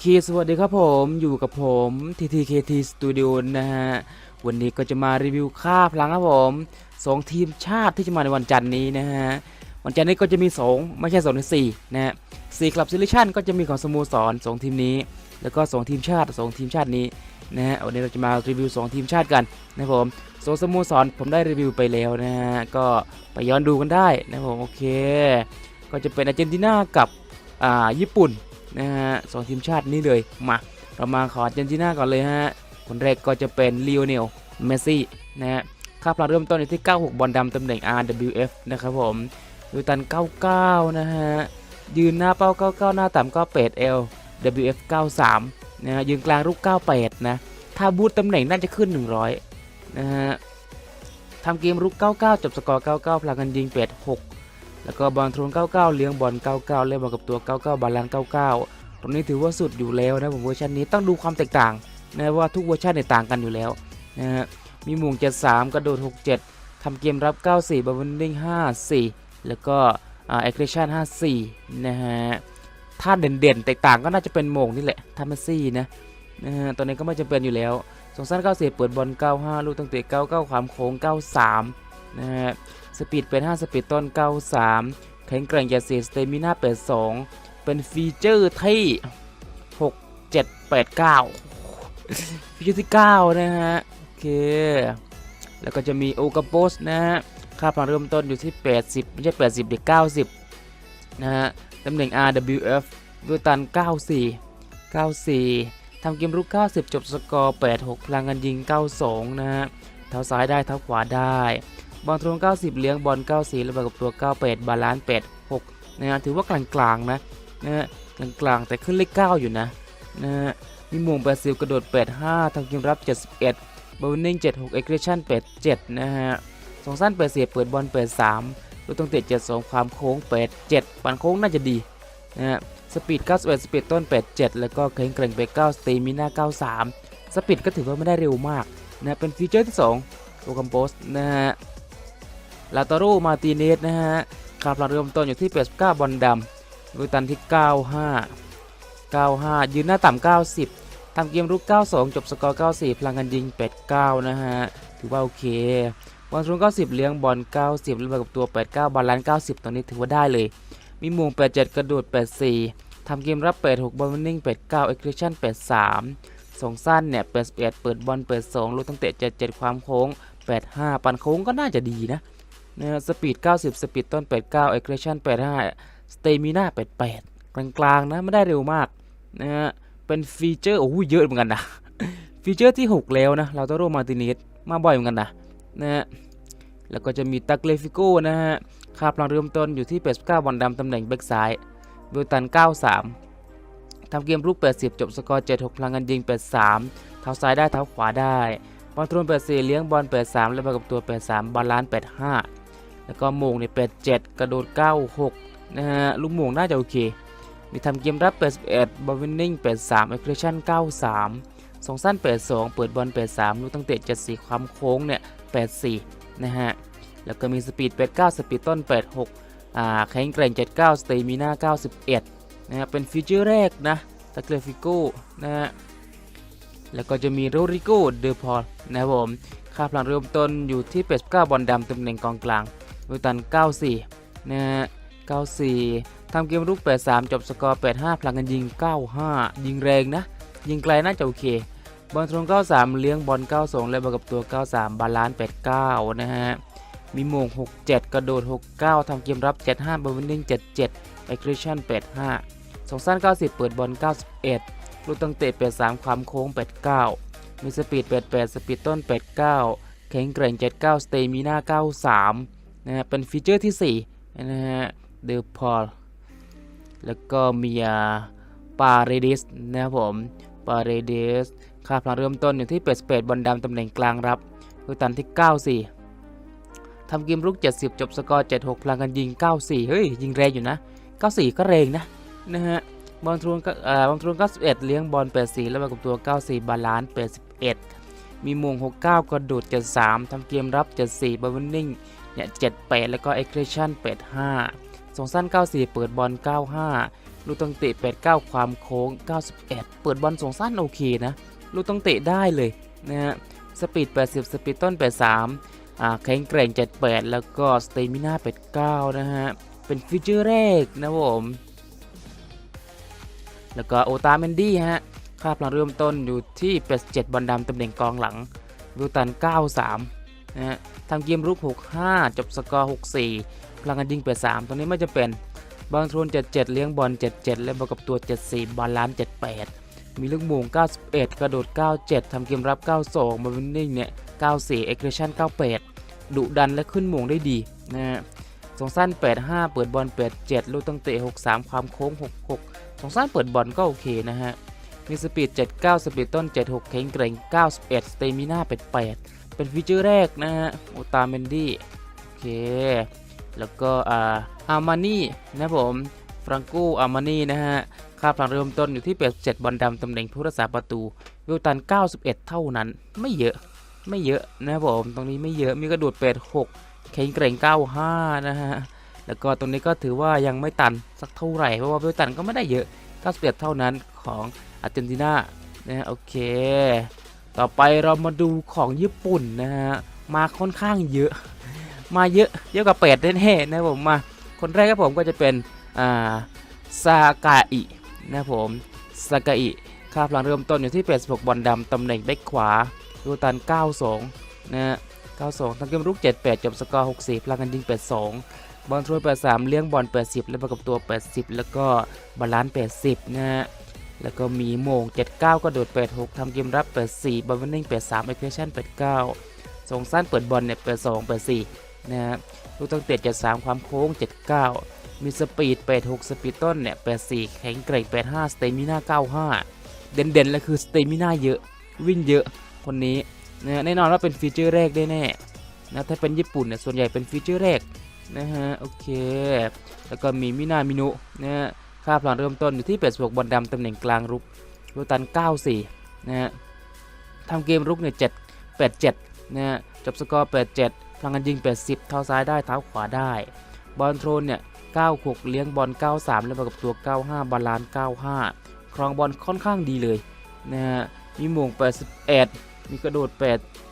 เค สวัสดีครับผมอยู่กับผม TTKT Studio นะฮะ วันนี้ก็จะมารีวิวค่าพลังครับผมสองทีมชาติที่จะมาในวันจันทร์นี้นะฮะ วันจันทร์นี้ก็จะมี 2 ไม่ใช่2ถึง4นะฮะสี่คลับซิลิชันก็จะมีของสโมสร2ทีมนี้ แล้วก็ 2 ทีมชาติ 2 ทีมชาตินี้นะฮะวันนี้เราจะมารีวิว 2 ทีมชาติกันนะครับผมโซสโมสรผมได้รีวิวไปแล้วนะฮะก็ไปย้อนดูกันได้นะครับผมโอเค ก็จะเป็นอาร์เจนตินากับอ่าญี่ปุ่น นะฮะสองทีมชาตินี้เลยมาเรามาขออาร์เจนตินาก่อนเลยฮะคนแรกก็จะเป็นลีโอเนลเมสซี่นะฮะค่าพลังเริ่มต้นอยู่ที่ 96 บอลดำตำแหน่ง RWF นะครับผมดูตัน 99 นะฮะยืนหน้าเป้า 99 หน้าต่ำก็เป็ด L WF 93 นะฮะยืนกลางลูก 98 นะ ถ้าบูตตำแหน่งน่าจะขึ้น 100 นะฮะทำเกมรุก 99 จบสกอร์ 99 พลังกันยิงเป็ด6 แล้วก็บอลทรน99 เลี้ยงบอล 99 เล่นบอลกับตัว 99 บาลานซ์99 ตรงนี้ถือว่าสุดอยู่แล้วนะผมเวอร์ชันนี้ต้องดูความแตกต่างนะว่าทุกเวอร์ชันเนี่ยต่างกันอยู่แล้วนะฮะมีหมุง73 กระโดด 67ทำเกมรับ 94 บอลวิ่ง54 แล้วก็อ่าเอ็กเชั่น54 นะฮะถ้าเด่นๆ แตกต่างก็น่าจะเป็นโมงนี่แหละทาเมซี่นะนะฮะตอนนี้ก็ไม่จำเป็นอยู่แล้วสองสั้น94 เปิดบอล95 ลูกตั้งเตะ99 ความโค้ง 93 นะฮะ สปีดเป็น 5 สปีดต้น 93 แข็งแกร่งอย่าเสียสเตมิน่า82 เป็นฟีเจอร์ที่ 6 7 8 9 ฟีเจอร์ที่ 9 นะฮะ โอเค แล้วก็จะมีโอกาโปสนะฮะ ค่าพลังเริ่มต้นอยู่ที่ 80 ไม่ใช่ 80เด็ก90 นะฮะ ตำแหน่ง RWF ด้วยตัน 94 94 ทำเกมรุก 90 จบสกอร์ 86 พลังกันยิง 92 นะฮะ เท้าซ้ายได้ เท้าขวาได้ บอลทรง 90 เลี้ยงบอล 94แล้วบกับตัว 98 บาลานซ์8 6นะฮะถือว่ากลางๆนะนะฮะกลางๆ แต่ขึ้นเลข 9 อยู่นะนะฮะมีหม่วง80 กระโดด 85ทำเกมรับ 71บอลนิ่ง76 เอ็กเรชั่น87 นะฮะสองสั้น8เสียเปิดบอล83ลูกต้องเตะ72 ความโค้ง 87 ปันโค้งน่าจะดีนะฮะสปีด 91 สปีดต้น 87 แล้วก็แข็งแกร่งไป9สเตมิน่า 93 สปีดก็ถือว่าไม่ได้เร็วมากนะเป็นฟีเจอร์ที่2โปรแกรมโพสนะฮะ ลาตาโรมาติเนสนะฮะค่าพลังเริ่มต้นอยู่ที่ 89 บอลดำลุยตันที่ 95 95 ยืนหน้าต่ำ 90ทำเกมรุก 92 จบสกอร์ 94 พลังกันยิง 89 นะฮะ ถือว่าโอเคบอลทรง90 เลี้ยงบอล 90เล่นกับตัว 89บาลาน 90 ตอนนี้ถือว่าได้เลย มีมวง87 กระโดด 84 ทำเกมรับ 86 บอลวิ่ง 89เอ็กซ์เรชั่น83 ส่งสั้นเนี่ย81เปิดบอล 82 ลูกตั้งเตะ 77 ความโค้ง 85 ปันโค้งก็น่าจะดีนะ นะฮะสปีด 90 สปีดต้น 89 aggression 85 stamina 88 กลางๆนะไม่ได้เร็วมากนะฮะเป็นฟีเจอร์โอ้โหเยอะเหมือนกันนะฟีเจอร์ที่ 6 แล้วนะเราต้องโรมาตินิสมาบ่อยเหมือนกันนะนะฮะแล้วก็จะมีตักเลฟิโก้นะฮะค่าพลังเริ่มต้นอยู่ที่ 89บอลดำตำแหน่งแบ็กซ้ายเบลตัน 93ทำเกมลุก80 จบสกอร์ 76 พลังงานยิง 83 เท้าซ้ายได้เท้าขวาได้บอลทรวน 84 เลี้ยงบอล 83 แล้วมากับตัว 83 บาลานซ์ 85 แล้วก็โมงใน87กระโดด96นะฮะลูกโมงน่าจะโอเค มีทำเกมรับ81บอลวินนิ่ง83เอ็กเ t ชั่น93สามสองสั้น82เปิดบอล83ลูกตั้งเตะ74ความโค้งเนี่ย84นะฮะ แล้วก็มีสปีด89สปีดต้น86อ่าแข็งแกร่ง79สเตมิน่า91นะฮะ เป็นฟีเจอร์แรกนะตะเกลฟิโก้นะฮะ แล้วก็จะมีโรริโก้เดอพอลนะครับผม ค่าพลังเริ่มต้นอยู่ที่89บอลดำตำแหน่งกองกลาง วิตัน 94 นะฮะ 94 ทำเกมรุก 83 จบสกอร์ 85 พลังกันยิง 95 ยิงแรงนะ ยิงไกลน่าจะโอเค บอลตรง 93 เลี้ยงบอล 92 และบอลกับตัว 93 บาลานซ์ 89 นะฮะ มีโมง 67 กระโดด 69 ทำเกมรับ 75บอลวินนิ่ง 77 aggression 85 สองสั้น 90 เปิดบอล 91 ลูกตั้งเตะ 83 ความโค้ง 89 มีสปีด 88 สปีดต้น 89 แข็งแกร่ง 79 สเตมิน่า93 นะฮะเป็นฟีเจอร์ที่4นะฮะเดอพอลแล้วก็มีปาเรดิสนะครับผมปาเรดิสค่าพลังเริ่มต้นอยู่ที่88บอลดำตำแหน่งกลางรับลูกตันที่ 94 ทำเกมรุก 70 จบสกอร์ 76 พลังกันยิง 94 เฮ้ย ยิงแรงอยู่นะ 94 ก็แรงนะ นะฮะบอลทรวนก็เอ่อบอลทรวน91 เลี้ยงบอล 84 แล้วมากับตัว 94 บาลานซ์ 81 มีมง69 กระโดด 73 ทำเกมรับ 74บอลวินนิ่ง เนี่ย78แล้วก็เอ็กเ t ชั่น85ส่งสั้น 94 เปิดบอล 95 ลูกตั้งเตะ89 ความโค้ง 91 เปิดบอลส่งสั้นโอเคนะ ลูกตั้งเตะได้เลยนะฮะ สปีด 80 สปีดต้น 83 อ่า แข็งแกร่ง 78 แล้วก็สเตมิน่า 89 นะฮะ เป็นฟีเจอร์แรกนะผม แล้วก็โอตาเมนดี้ฮะ ค่าพลังเริ่มต้นอยู่ที่ 87 บอลดำตำแหน่งกองหลังวิวตัน 93 นะฮะทำเกมรุก 65 จบสกอร์ 64 พลังกันยิง83ตรงนี้ไม่จะเป็นบอลทรน77 เลี้ยงบอล 77 และบวกกับตัว 74 บอลล้าน 78 มีลูกโมง91 กระโดด 97 ทำเกมรับ 92บอลวินนิ่งเนี่ย 94 เอ็กเรชั่น 98 ดุดันและขึ้นโมงได้ดีนะฮะสองสั้น 85 เปิดบอล 87 ลูกตั้งเตะ 63 ความโค้ง 66 สองสั้นเปิดบอลก็โอเคนะฮะ มีสปีด 79 สปีดต้น 76 แข็งแกร่ง91 สเตมิน่า 88 เป็นฟีเจอร์แรกนะฮะโอตาเมนดี้โอเค แล้วก็อ่าอาร์มานี่นะผมฟรังโกอาร์มานี่นะฮะ ค่าพลังเริ่มต้นอยู่ที่ 87 บอลดำตำแหน่งผู้รักษาประตู วิวตัน 91 เท่านั้น ไม่เยอะ ไม่เยอะนะผม ตรงนี้ไม่เยอะ มีกระโดด86แข็งแกร่ง 95 นะฮะ แล้วก็ตรงนี้ก็ถือว่ายังไม่ตันสักเท่าไหร่ เพราะว่าวิวตันก็ไม่ได้เยอะ 91 เท่านั้นของอาร์เจนตินา นะโอเค ต่อไปเรามาดูของญี่ปุ่นนะฮะมาค่อนข้างเยอะ มาเยอะเยอะกว่าเป็ดแน่ๆนะผมมาคนแรกครับผมก็จะเป็นอ่าซากาอินะผมซากาอิค่าพลังเริ่มต้นอยู่ที่ 86 บอลดำตำแหน่งแบ็คขวาดูตัน 92 นะฮะ 92ทำเกมรุก 78 จบสกอร์ 64 พลังกันยิง 82 บอลทรวย 83 เลี้ยงบอล 80 และประกบตัว 80 แล้วก็บาลานซ์ 80 นะฮะ แล้วก็มีโมง 79 ก็โดด 86 ทำเกมรับ 84 บอลวินนิ่ง 83เอ็กเพรสชั่น89 ส่งสั้นเปิดบอลเนี่ย 82 84 นะฮะ ลูกตั้งเตะ73 ความโค้ง 79 มีสปีด 86 สปีดต้นเนี่ย 84 แข็งแกร่ง 85 สเตมิน่า 95 เด่นๆเลยคือสเตมิน่าเยอะ วิ่งเยอะคนนี้นะแน่นอนว่าเป็นฟีเจอร์แรกได้แน่นะถ้าเป็นญี่ปุ่นเนี่ยส่วนใหญ่เป็นฟีเจอร์แรกนะฮะ โอเค แล้วก็มีมินามินุนะฮะ ค่าพลังเริ่มต้นอยู่ที่86บอลดำตำแหน่งกลางรุกโรตัน 94 นะฮะทำเกมรุกเนี่ย7 87 นะฮะจบสกอร์ 87 พลังงานยิง 80 เท้าซ้ายได้เท้าขวาได้ บอลโทรนเนี่ย 96 เลี้ยงบอล 93 แล้วมากับตัว 95 บาลานซ์95 ครองบอลค่อนข้างดีเลยนะฮะมีหม่ง81 มีกระโดด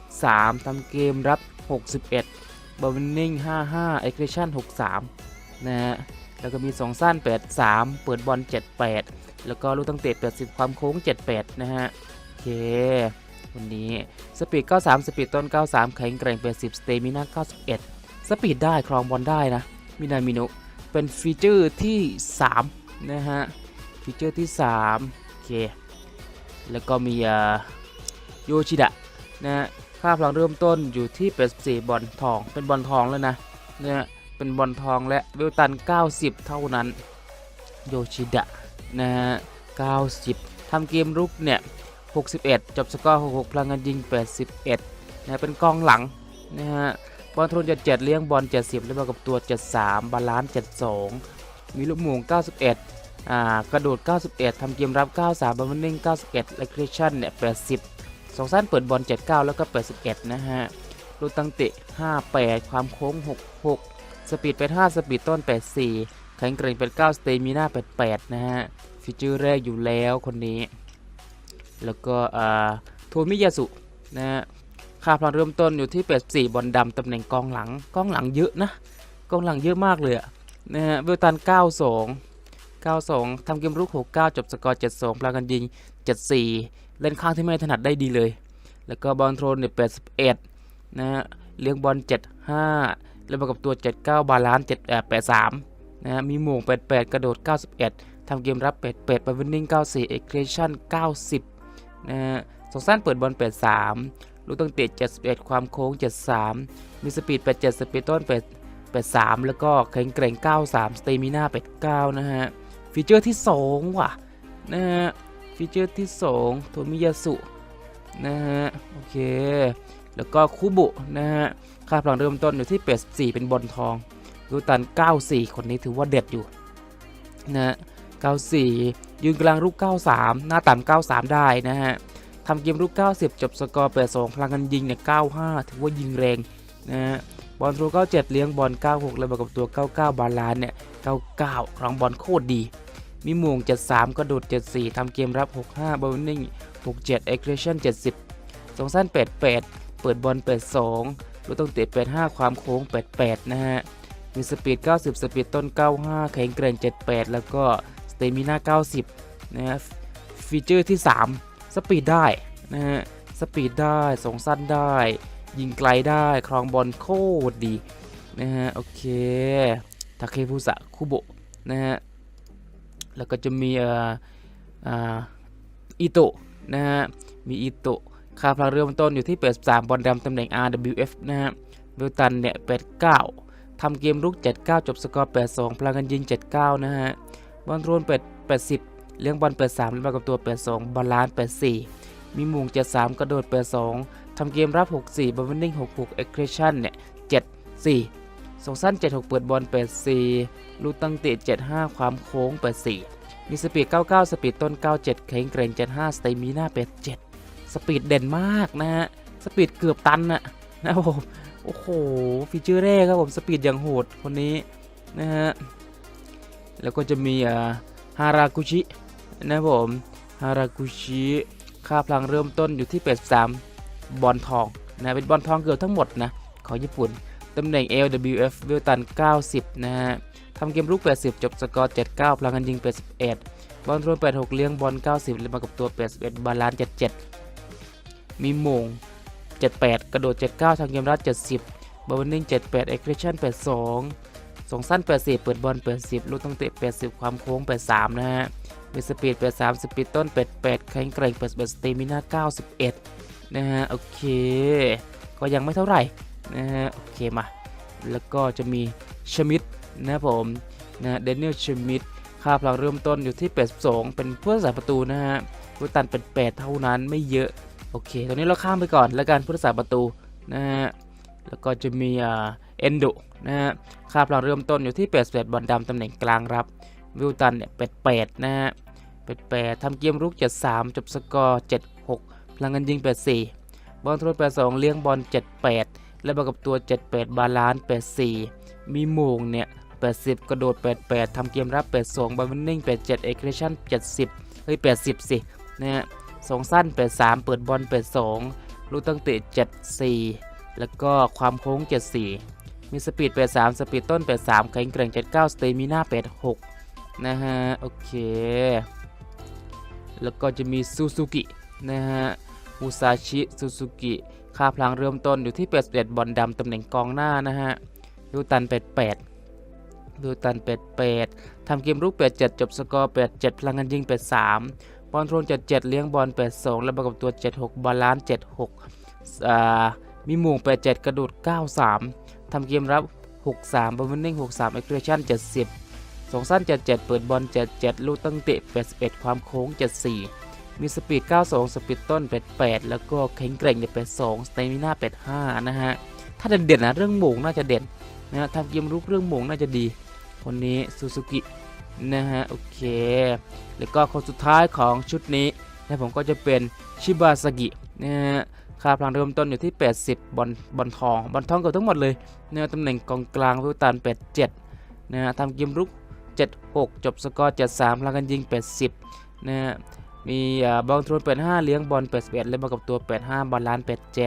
83 ทำเกมรับ 61บอลวินนิ่ง 55 เอ็กเรชั่น 63 นะฮะ แล้วก็มี2สั้น 83 เปิดบอล 78 แล้วก็ลูกตั้งเตะ80 ความโค้ง 78 นะฮะ โอเค วันนี้สปีด 93 สปีดต้น 93 แข็งแกร่ง 80 สเตมิน่า91 สปีดได้ครองบอลได้นะ มินามินุ เป็นฟีเจอร์ที่ 3 นะฮะ ฟีเจอร์ที่ 3 โอเค แล้วก็มีโยชิดะนะค่าพลังเริ่มต้นอยู่ที่ 84 บอลทอง เป็นบอลทองแล้วนะเนี่ย เป็นบอลทองและเวลตัน 90 เท่านั้น โยชิดะนะฮะ 90 ทำเกมรุกเนี่ย 61 จบสกอร์ 66 พลังงานยิง 81 นะเป็นกองหลังนะฮะบอลทรน77 เลี้ยงบอล 70แล้วมากับตัว 73 บาลานซ์ 72 มีลูกหม่ง91 อ่ากระโดด 91 ทำเกมรับ 93 บอลมันนิ่ง 91เลคเรชั่นเนี่ย 80 สองสั้นเปิดบอล 79 แล้วก็ 81 นะฮะลูกตั้งเตะ 58 ความโค้ง 66 สปีด85สปีดต้น 84 แข็งแกร่ง89สเตมิน่า88 นะฮะฟีเจอร์แรกอยู่แล้วคนนี้ แล้วก็โทมิยาสุ นะฮะ ค่าพลังเริ่มต้นอยู่ที่ 84 บอลดำตำแหน่งกองหลัง กองหลังเยอะนะ กองหลังเยอะมากเลยอะนะฮะ เวลตัน 92 92 ทำเกมรุก 69 จบสกอร์ 72พลังกันยิง 74 เล่นข้างที่ไม่ถนัดได้ดีเลย แล้วก็บอลโทรนเนี่ย81 นะฮะ เลี้ยงบอล 75 แล้วมกับตัว 79 บาลานซ์7 83 นะฮะ มีหม่ง88 กระโดด 91 ทำเกมรับ 88ไปวินนิ่ง 94 เอ็กเครชั่น 90 นะฮะสองสั้นเปิดบอล 83 ลูกตั้งเตะ 71 ความโค้ง 73 มีสปีด 87 สปีดต้น 8 83 แล้วก็แข็งแกร่ง 93 สเตมิน่า 89 นะฮะ ฟีเจอร์ที่ 2 ว่ะ นะฮะ ฟีเจอร์ที่ 2 โทมิยาสุ นะฮะ โอเค แล้วก็คุบุนะฮะค่าพลังเริ่มต้นอยู่ที่84เป็นบอลทองลูตัน 94 คนนี้ถือว่าเด็ดอยู่นะฮะ94 ยืนกลางลูก93 หน้าต่ำ93 ได้นะฮะทำเกมลูก90 จบสกอร์82พลังกันยิงเนี่ย95 ถือว่ายิงแรงนะฮะบอลทรู97 เลี้ยงบอล 96 แล้วมากับตัว 99 บาลานเนี่ย 99 ครองบอลโคตรดี มีม่ง73 กระโดด 74 ทำเกมรับ 65 b o w n i n g 67 aggression 70 สองสั้น 88 ปิดบอล 82ลูกต้องเตะ85 ความโค้ง 88 นะฮะ มีสปีด 90 สปีดต้น 95 แข็งแกร่ง 78 แล้วก็สเตมิน่า 90 นะฮะ ฟีเจอร์ที่ 3 สปีดได้นะฮะ สปีดได้ส่งสั้นได้ ยิงไกลได้ ครองบอลโคตรดี นะฮะ โอเค ทาเคฟุสะคุโบะนะฮะ แล้วก็จะมีอ่ออ่าอิโตะนะฮะ มีอิโตะ ค่าพลังเริ่มต้นอยู่ที่ 83 บอลดำตำแหน่ง RWF นะฮะเวลตันเนี่ย 89 ทำเกมรุก 79 จบสกอร์ 82 พลังกันยิง 79 นะฮะ บอลโทน8 80 เลี้ยงบอล 83แล้วมากับตัว 82 บอลล้าน 84 มีมุง 73 กระโดด 82 ทำเกมรับ 64 บอลวินนิ่ง 66เอ็กเครชั่นเนี่ย 74 ส่งสั้น 76 เปิดบอล 84 ลูกตั้งเตะ 75 ความโค้ง 84 มีสปีด 99 สปีดต้น 97 แข็งแกร่ง 75 สเตมิน่า 87 สปีดเด่นมากนะฮะ สปีดเกือบตันนะนะครับผม โอ้โห ฟีเจอร์แรกครับผม สปีดอย่างโหดคนนี้นะฮะ แล้วก็จะมีอ่าฮารากุชินะครับผมฮารากุชิค่าพลังเริ่มต้นอยู่ที่ 83 บอลทองนะเป็นบอลทองเกือบทั้งหมดนะของญี่ปุ่น ตำแหน่ง LWF เวลตัน 90 นะฮะทำเกมรุก 80 จบสกอร์ 79 พลังกันยิง 81 บอลทวน86 เลี้ยงบอล 90 เลยมากับตัว 81 บาลานซ์ 77 มีมง 78 กระโดด 79 ทางเกมรัด70บอลนิ่ง78เอ็กเ s ชั่น82ส่งสั้น80เปิดบอล 80 ลูกต้องเตะ 80 ความโค้ง 83 นะฮะมีสปีด 83 สปีดต้น 88 แข็งแกร่ง81สเตมิน่า91 นะฮะ โอเค ก็ยังไม่เท่าไหร่ นะฮะ โอเคมา แล้วก็จะมีชมิดนะผมนะเดนิเอลชมิดค่าพลังเริ่มต้นอยู่ที่ 82 เป็นผู้รักษาประตูนะฮะผู้ตันเป็น 8 เท่านั้นไม่เยอะ โอเคตอนนี้เราข้ามไปก่อนแล้วกันผู้รักษาประตูนะฮะ แล้วก็จะมีเอนโดนะฮะค่าพลังเริ่มต้นอยู่ที่88บอลดำตำแหน่งกลางรับ วิลตันเนี่ย88นะฮะ88ทำเกมรุก73จบสกอร์76พลังกันยิง84บอลทรด82เลี้ยงบอล78และบวกกับตัว 78 บาลานซ์84 มีโมงเนี่ย 80 กระโดด 88ทำเกมรับ 82บอลวินนิ่ง 87 เอ็กเ s ชั่น 70 เฮ้ย 80 สิ นะฮะ สองสั้น83เปิดบอล82ลูกตั้งเตะ74 แล้วก็ความโค้ง 74 มีสปีด83สปีดต้น83แข็งแกร่ง79สเตมิน่า86นะฮะโอเค แล้วก็จะมีซูซูกินะฮะมูซาชิซูซูกิค่าพลังเริ่มต้นอยู่ที่81บอลดำตำแหน่งกองหน้านะฮะยูตัน88ยูตัน88ทำเกมรุก87จบสกอร์87พลังงานยิง83บ อลโทรน77 เลี้ยงบอล82และประกอบตัว 76 บาลานซ์76อ่ามีหม่ง87 กระโดด 93 ทำเกมรับ 63บอลวินนิ่ง63เอ็กซ์เ s ชั่น70สองสั้น 77 เปิดบอล 77 ลูกตั้งเตะ 81 ความโค้ง 74 มีสปีด 92 สปีดต้น 88 แล้วก็แข็งแกร่งเนี่ย82สเตมิน่า85 นะฮะ ถ้าเด่นๆนะเรื่องหม่งน่าจะเด่นนะทำเกมรุกเรื่องหม่งน่าจะดี คนนี้ซูซูกิ นะฮะโอเค แล้วก็คนสุดท้ายของชุดนี้นะผมก็จะเป็นชิบาสกินะฮะค่าพลังเริ่มต้นอยู่ที่ 80 บอลบอลทอง บอลทองเกือบทั้งหมดเลยนะฮะตำแหน่งกองกลางวิวตัน87นะฮะทำเกมรุก 76 จบสกอร์ 73พลังกันยิง 80นะฮะมีบอลทรวน85 เลี้ยงบอล81เล่นมากับตัว 85 บอลล้าน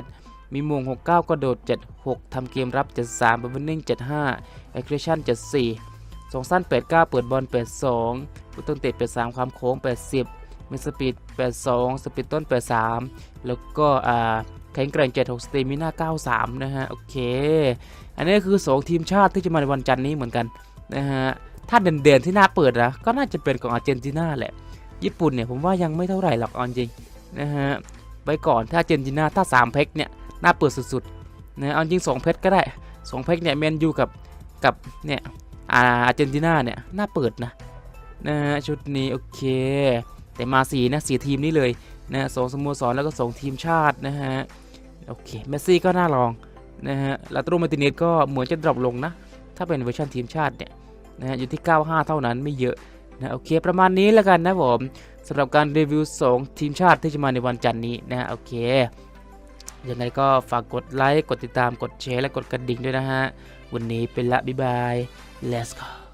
87 มีมง 69 กระโดด 76ทำเกมรับ 73บอลวินนิ่ง 75เอ็กเ s ชั่น 74 สองสั้น 89 เปิดบอล 82ลูกตั้งเตะ83 ความโค้ง 80มีสปีด 82 สปีดต้น 83 แล้วก็อ่าแข็งแกร่ง76สเตมิน่า93 นะฮะ โอเค อันนี้คือ 2 ทีมชาติที่จะมาในวันจันทร์นี้เหมือนกันนะฮะ ถ้าเด่นๆที่น่าเปิดนะ ก็น่าจะเป็นของอาร์เจนตินาแหละ ญี่ปุ่นเนี่ยผมว่ายังไม่เท่าไหร่หรอกเอาจริงนะฮะ ไปก่อนถ้าอาร์เจนตินาถ้า 3 เพกเนี่ยน่าเปิดสุดๆนะเอาจริง 2 เพชรก็ได้ 2 เพกเนี่ยแมนยูกับกับเนี่ย อาร์เจนตินาเนี่ยน่าเปิดนะนะฮะชุดนี้โอเค แต่มาสีนะสีทีมนี้เลยนะสองสโมสรแล้วก็สองทีมชาตินะฮะโอเคเมสซี่ก็น่าลองนะฮะลาตโรมาติเนสก็เหมือนจะดรอปลงนะ ถ้าเป็นเวอร์ชันทีมชาติเนี่ยนะฮะอยู่ที่ 95 เท่านั้นไม่เยอะนะโอเคประมาณนี้แล้วกันนะผมสำหรับการรีวิว 2 ทีมชาติที่จะมาในวันจันทร์นี้นะโอเคยังไงก็ฝากกดไลค์ กดติดตามกดแชร์และกดกระดิ่งด้วยนะฮะ วันนี้เป็นละ บ๊ายบาย let's go